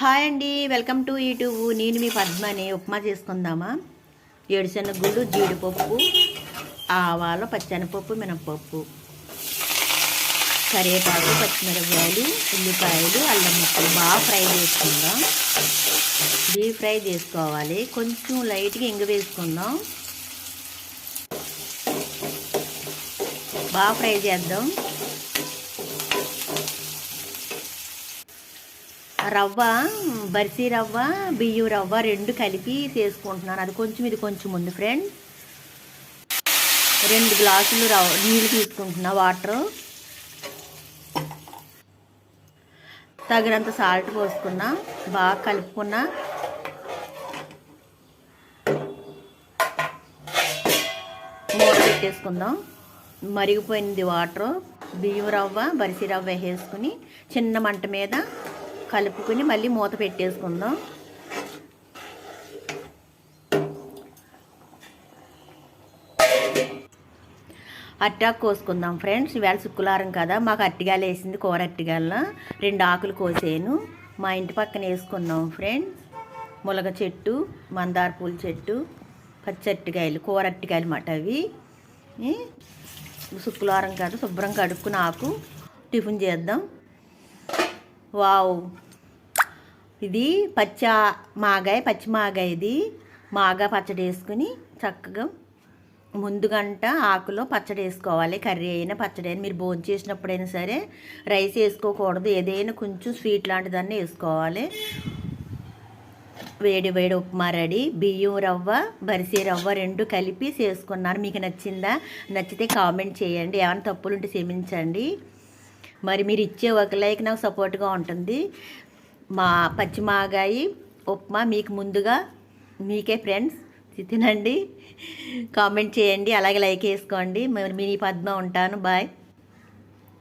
Hi అండి welcome to YouTube నేను మీ పద్మని. ఉప్మా చేసుకుందామా? ఏడుశనగుళ్ళు జీడిపప్పు ఆవాలు పచ్చనిపప్పు మినపప్పు కరివేపాకు పచ్చిమిరపకాయలు ఉల్లిపాయలు అల్లం ముక్కలు బాగా ఫ్రై చేసుకుందాం. డీప్ ఫ్రై చేసుకోవాలి. కొంచెం లైట్గా ఇంగ వేసుకుందాం. బాగా ఫ్రై చేద్దాం. రవ్వ బరిసీ రవ్వ బియ్యం రవ్వ రెండు కలిపి చేసుకుంటున్నాను. అది కొంచెం ఇది కొంచెం ఉంది ఫ్రెండ్ రెండు గ్లాసులు రవ్వ నీళ్ళు తీసుకుంటున్నా వాటర్ తగినంత సాల్ట్ పోసుకున్నా బాగా కలుపుకున్నా. మూత పెట్టేసుకుందాం. మరిగిపోయింది వాటర్ బియ్యం రవ్వ బరిసి రవ్వ వేసేసుకుని చిన్న మంట మీద కలుపుకుని మళ్ళీ మూత పెట్టేసుకుందాం. అట్టాకు కోసుకుందాం ఫ్రెండ్స్. ఇవాళ శుక్రవారం కదా మాకు అట్టిగాలు వేసింది కూర అట్టిగాల రెండు ఆకులు కోసేను. మా ఇంటి పక్కన వేసుకున్నాం ఫ్రెండ్స్. ములగ చెట్టు మందార పూల చెట్టు పచ్చట్టికాయలు కూర అట్టికాయలు మాట అవి. శుక్రవారం కదా శుభ్రం కడుక్కుని ఆకు. టిఫిన్ చేద్దాం. వావ్. ఇది పచ్చ మాగాయ పచ్చి మాగాయ ఇది. మాగా పచ్చడి వేసుకుని చక్కగా ముందు గంట ఆకులో పచ్చడి వేసుకోవాలి. కర్రీ అయినా పచ్చడి అయినా. మీరు భోజనం చేసినప్పుడైనా సరే రైస్ వేసుకోకూడదు. ఏదైనా కొంచెం స్వీట్ లాంటిదన్నీ వేసుకోవాలి. వేడి వేడి ఉప్మా రెడీ. బియ్యం రవ్వ బరిసే రవ్వ రెండు కలిపి చేసుకున్నాను మీకు నచ్చిందా? నచ్చితే కామెంట్ చేయండి. ఏమైనా తప్పులుంటే క్షమించండి. మరి మీరు ఇచ్చే ఒక లైక్ నాకు సపోర్ట్గా ఉంటుంది. మా పచ్చిమాగాయి ఉప్మా మీకు ముందుగా మీకే ఫ్రెండ్స్. తినండి. కామెంట్ చేయండి. అలాగే లైక్ వేసుకోండి. మరి మీ పద్మ ఉంటాను. బాయ్.